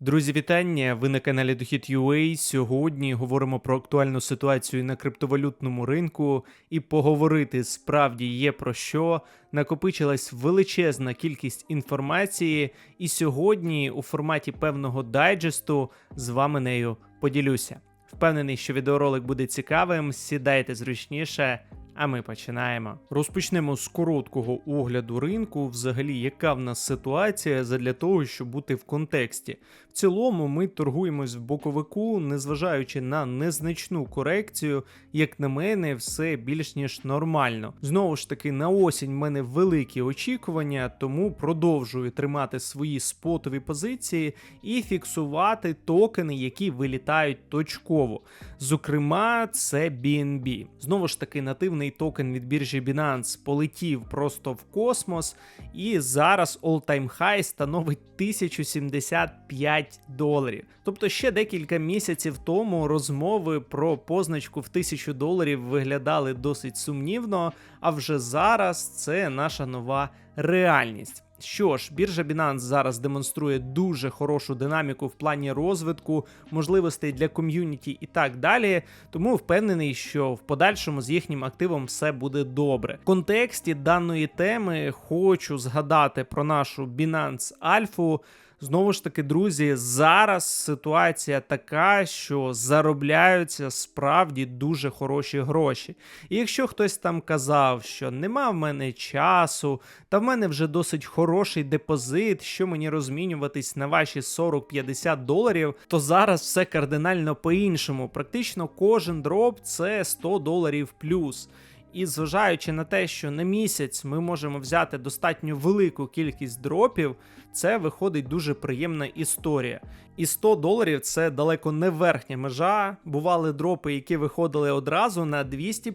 Друзі, вітання! Ви на каналі Дохід.UA. Сьогодні говоримо про актуальну ситуацію на криптовалютному ринку і поговорити справді є про що. Накопичилась величезна кількість інформації, і сьогодні у форматі певного дайджесту з вами нею поділюся. Впевнений, що відеоролик буде цікавим. Сідайте зручніше, а ми починаємо. Розпочнемо з короткого огляду ринку. Взагалі, яка в нас ситуація задля того, щоб бути в контексті. В цілому, ми торгуємось в боковику, незважаючи на незначну корекцію, як на мене, все більш ніж нормально. Знову ж таки, на осінь в мене великі очікування, тому продовжую тримати свої спотові позиції і фіксувати токени, які вилітають точково. Зокрема, це BNB. Знову ж таки, нативний токен від біржі Binance полетів просто в космос, і зараз all-time high становить 1075 доларів. Тобто ще декілька місяців тому розмови про позначку в 1000 доларів виглядали досить сумнівно, а вже зараз це наша нова реальність. Що ж, біржа Binance зараз демонструє дуже хорошу динаміку в плані розвитку, можливостей для ком'юніті і так далі. Тому впевнений, що в подальшому з їхнім активом все буде добре. В контексті даної теми хочу згадати про нашу Binance Альфу. Знову ж таки, друзі, зараз ситуація така, що заробляються справді дуже хороші гроші. І якщо хтось там казав, що нема в мене часу, та в мене вже досить хороший депозит, що мені розмінюватись на ваші 40-50 доларів, то зараз все кардинально по-іншому. Практично кожен дроп це 100 доларів плюс. І зважаючи на те, що на місяць ми можемо взяти достатньо велику кількість дропів, це виходить дуже приємна історія. І 100 доларів це далеко не верхня межа. Бували дропи, які виходили одразу на 200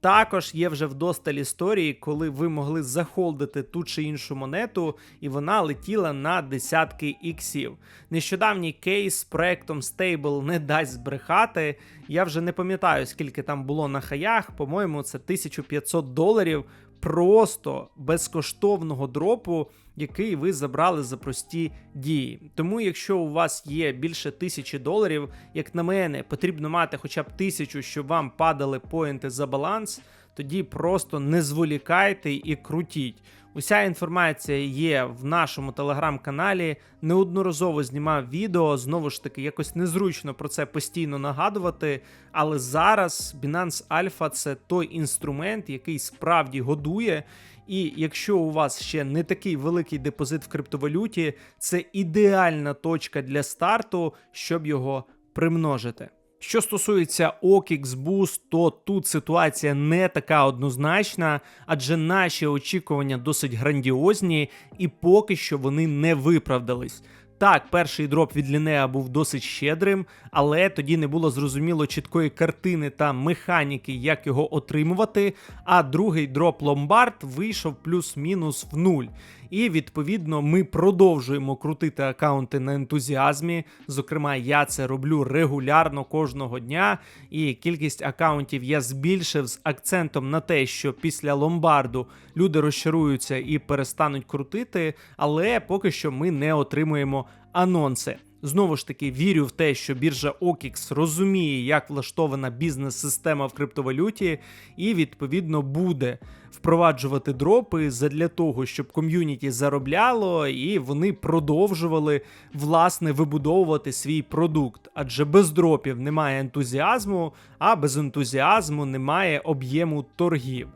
також є вже вдосталь історії, коли ви могли захолдити ту чи іншу монету, і вона летіла на десятки іксів. Нещодавній кейс з проектом Stable не дасть збрехати. Я вже не пам'ятаю, скільки там було на хаях. По-моєму, це 1500 доларів просто безкоштовного дропу, який ви забрали за прості дії. Тому, якщо у вас є більше тисячі доларів, як на мене, потрібно мати хоча б тисячу, щоб вам падали поінти за баланс, тоді просто не зволікайте і крутіть. Уся інформація є в нашому телеграм-каналі. Неодноразово знімав відео. Знову ж таки, якось незручно про це постійно нагадувати. Але зараз Binance Alpha це той інструмент, який справді годує. І якщо у вас ще не такий великий депозит в криптовалюті, це ідеальна точка для старту, щоб його примножити. Що стосується OKX Boost, то тут ситуація не така однозначна, адже наші очікування досить грандіозні, і поки що вони не виправдались. Так, перший дроп від Лінеа був досить щедрим, але тоді не було зрозуміло чіткої картини та механіки, як його отримувати. А другий дроп Ломбард вийшов плюс-мінус в нуль. І відповідно ми продовжуємо крутити акаунти на ентузіазмі. Зокрема, я це роблю регулярно кожного дня, і кількість акаунтів я збільшив з акцентом на те, що після ломбарду люди розчаруються і перестануть крутити, але поки що ми не отримуємо анонси. Знову ж таки, вірю в те, що біржа OKX розуміє, як влаштована бізнес-система в криптовалюті, і відповідно буде впроваджувати дропи задля того, щоб ком'юніті заробляло, і вони продовжували власне вибудовувати свій продукт. Адже без дропів немає ентузіазму, а без ентузіазму немає об'єму торгів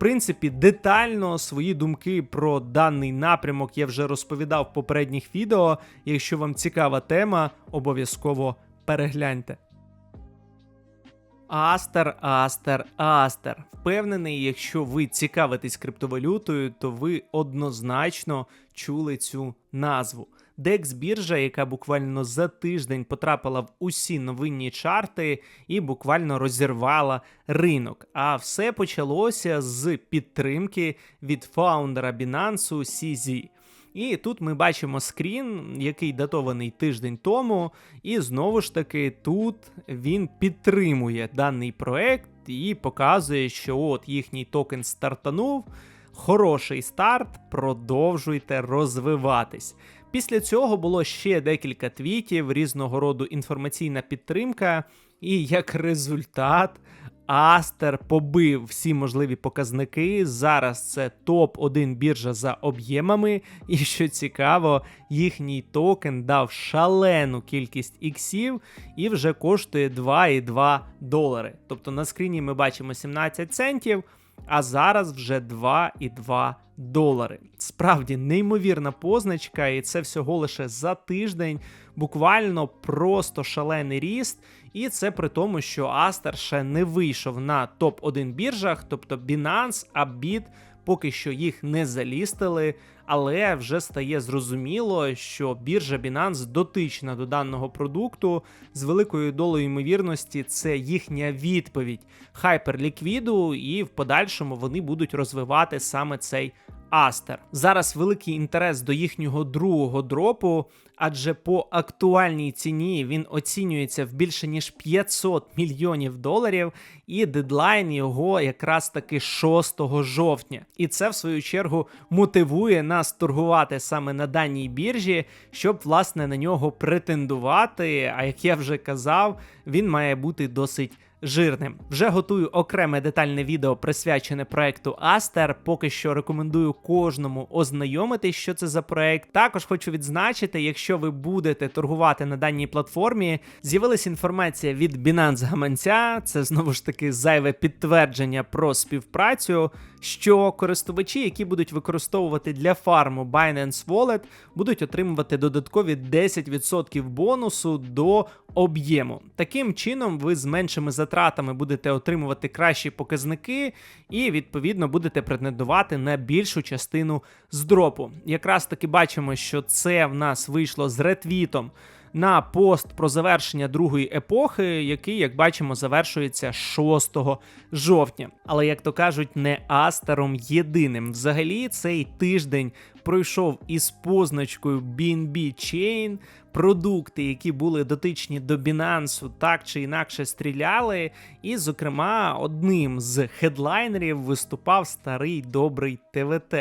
принципі, детально свої думки про даний напрямок я вже розповідав в попередніх відео. Якщо вам цікава тема, обов'язково перегляньте. Астер, Астер, Астер. Впевнений, якщо ви цікавитесь криптовалютою, то ви однозначно чули цю назву. Dex біржа, яка буквально за тиждень потрапила в усі новинні чарти і буквально розірвала ринок. А все почалося з підтримки від фаундера Binance CZ. І тут ми бачимо скрін, який датований тиждень тому, і знову ж таки тут він підтримує даний проект і показує, що от їхній токен стартанув. Хороший старт, продовжуйте розвиватись. Після цього було ще декілька твітів, різного роду інформаційна підтримка, і як результат. Астер побив всі можливі показники. Зараз це топ-1 біржа за об'ємами. І що цікаво, їхній токен дав шалену кількість іксів і вже коштує 2,2 долари. Тобто на скріні ми бачимо 17 центів, а зараз вже 2,2 долари. Справді неймовірна позначка, і це всього лише за тиждень. Буквально просто шалений ріст. І це при тому, що Астер ще не вийшов на топ-1 біржах, тобто Binance, Upbit поки що їх не залістили, але вже стає зрозуміло, що біржа Binance дотична до даного продукту. З великою долею ймовірності це їхня відповідь хайперліквіду, і в подальшому вони будуть розвивати саме цей Астер. Зараз великий інтерес до їхнього другого дропу, адже по актуальній ціні він оцінюється в більше ніж 500 мільйонів доларів, і дедлайн його якраз таки 6 жовтня. І це в свою чергу мотивує нас торгувати саме на даній біржі, щоб власне на нього претендувати. А як я вже казав, він має бути досить жирним. Вже готую окреме детальне відео присвячене проекту Астер. Поки що рекомендую кожному ознайомитись, що це за проект. Також хочу відзначити, якщо ви будете торгувати на даній платформі, з'явилася інформація від Binance гаманця. Це знову ж таки зайве підтвердження про співпрацю. Що користувачі, які будуть використовувати для фарму Binance Wallet, будуть отримувати додаткові 10% бонусу до об'єму. Таким чином, ви з меншими затратами будете отримувати кращі показники, і відповідно будете претендувати на більшу частину з дропу. Якраз таки бачимо, що це в нас вийшло з ретвітом. На пост про завершення другої епохи, який, як бачимо, завершується 6 жовтня. Але як то кажуть, не астером єдиним. Взагалі, цей тиждень пройшов із позначкою BNB Chain, продукти, які були дотичні до Binance, так чи інакше стріляли. І, зокрема, одним з хедлайнерів виступав старий добрий ТВТ.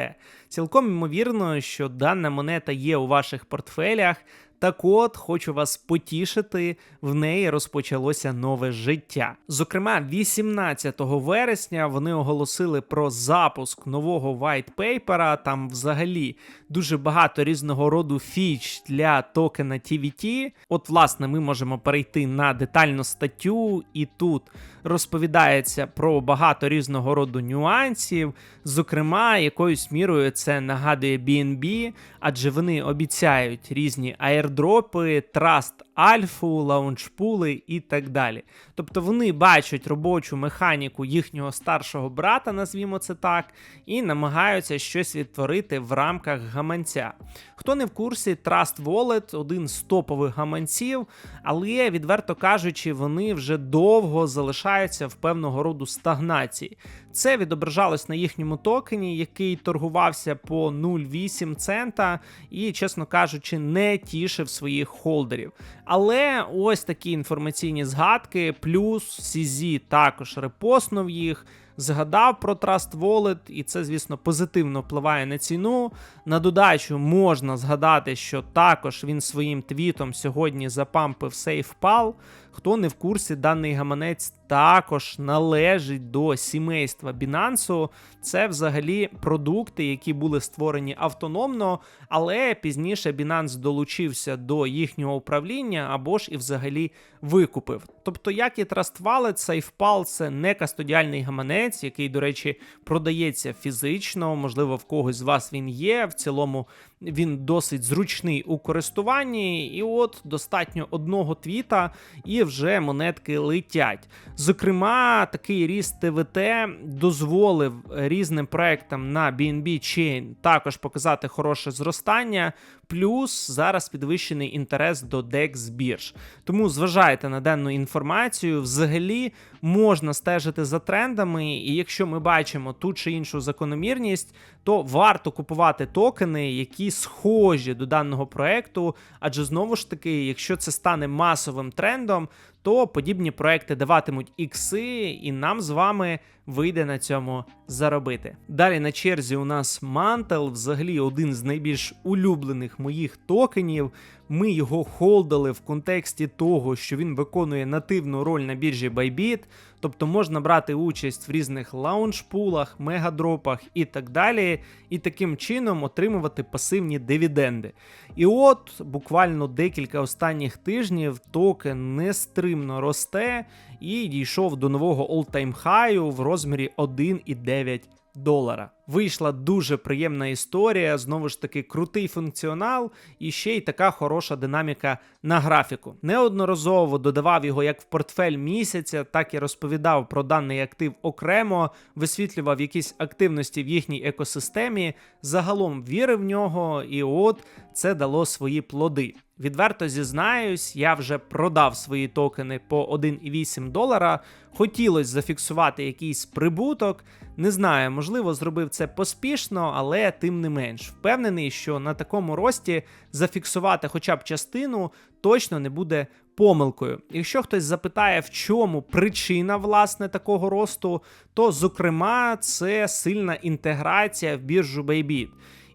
Цілком ймовірно, що дана монета є у ваших портфелях. Так от хочу вас потішити, в неї розпочалося нове життя. Зокрема, 18 вересня вони оголосили про запуск нового white Там взагалі дуже багато різного роду фіч для токена TVT. От, власне, ми можемо перейти на детальну статтю, і тут розповідається про багато різного роду нюансів. Зокрема, якоюсь мірою це нагадує BNB, адже вони обіцяють різні аірдропи, траст альфу, лаунчпули і так далі. Тобто вони бачать робочу механіку їхнього старшого брата, назвімо це так, і намагаються щось відтворити в рамках гаманця. Хто не в курсі, Trust Wallet один з топових гаманців, але, відверто кажучи, вони вже довго залишаються в певного роду стагнації. Це відображалось на їхньому токені, який торгувався по 0,8 цента і, чесно кажучи, не тішив своїх холдерів. Але ось такі інформаційні згадки, плюс Сізі також репостнув їх згадав про Trust Wallet, і це, звісно, позитивно впливає на ціну. На додачу можна згадати, що також він своїм твітом сьогодні запампив SafePal. Хто не в курсі, даний гаманець також належить до сімейства Binance. Це взагалі продукти, які були створені автономно, але пізніше Binance долучився до їхнього управління або ж і взагалі викупив. Тобто, як і Trust Wallet, SafePal – це не кастодіальний гаманець, який, до речі, продається фізично, можливо, в когось з вас він є. В цілому він досить зручний у користуванні, і от достатньо одного твіта, і вже монетки летять. Зокрема, такий ріст ТВТ дозволив різним проектам на BNB Chain також показати хороше зростання. Плюс зараз підвищений інтерес до DEX бірж. Тому зважайте на денну інформацію. Взагалі можна стежити за трендами, і якщо ми бачимо ту чи іншу закономірність, то варто купувати токени, які схожі до даного проекту. Адже знову ж таки, якщо це стане масовим трендом, то подібні проекти даватимуть ікси, і нам з вами вийде на цьому заробити. Далі на черзі у нас Mantle, взагалі один з найбільш улюблених моїх токенів. Ми його холдили в контексті того, що він виконує нативну роль на біржі Bybit, тобто можна брати участь в різних лаунж-пулах, мегадропах і так далі, і таким чином отримувати пасивні дивіденди. І от буквально декілька останніх тижнів токен нестримно росте і дійшов до нового all-time хаю в розмірі 1,9 долара. Вийшла дуже приємна історія, знову ж таки, крутий функціонал і ще й така хороша динаміка на графіку. Неодноразово додавав його як в портфель місяця, так і розповідав про даний актив окремо, висвітлював якісь активності в їхній екосистемі. Загалом вірив в нього, і от це дало свої плоди. Відверто зізнаюсь, я вже продав свої токени по 1,8 долара. Хотілося зафіксувати якийсь прибуток. Не знаю, можливо, зробив це поспішно, але тим не менш, впевнений, що на такому рості зафіксувати хоча б частину точно не буде помилкою. Якщо хтось запитає, в чому причина власне такого росту, то зокрема це сильна інтеграція в біржу Bybit.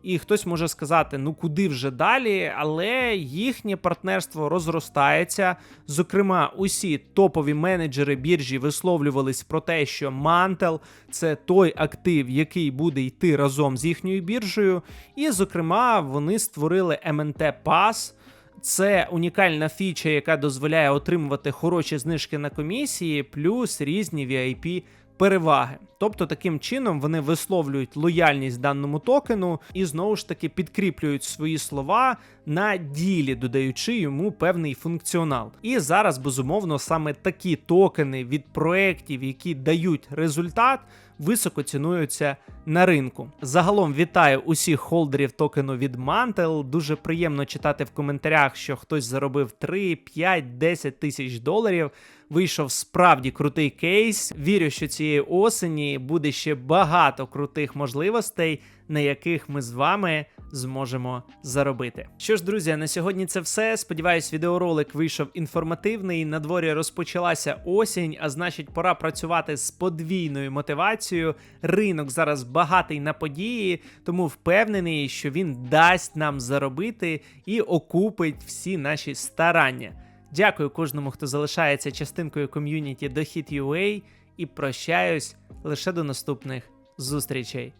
І хтось може сказати, ну куди вже далі, але їхнє партнерство розростається. Зокрема, усі топові менеджери біржі висловлювались про те, що Mantel – це той актив, який буде йти разом з їхньою біржею. І, зокрема, вони створили MNT Pass. Це унікальна фіча, яка дозволяє отримувати хороші знижки на комісії, плюс різні VIP переваги. Тобто таким чином вони висловлюють лояльність даному токену і знову ж таки підкріплюють свої слова на ділі, додаючи йому певний функціонал. І зараз, безумовно, саме такі токени від проєктів, які дають результат, високо цінуються на ринку. Загалом вітаю усіх холдерів токену від Mantel. Дуже приємно читати в коментарях, що хтось заробив 3, 5, 10 тисяч доларів. Вийшов справді крутий кейс. Вірю, що цієї осені буде ще багато крутих можливостей, на яких ми з вами зможемо заробити. Що ж, друзі, на сьогодні це все. Сподіваюсь, відеоролик вийшов інформативний. На дворі розпочалася осінь, а значить, пора працювати з подвійною мотивацією. Ринок зараз багатий на події, тому впевнений, що він дасть нам заробити і окупить всі наші старання. Дякую кожному, хто залишається частинкою ком'юніті Дохід.ua і прощаюсь лише до наступних зустрічей.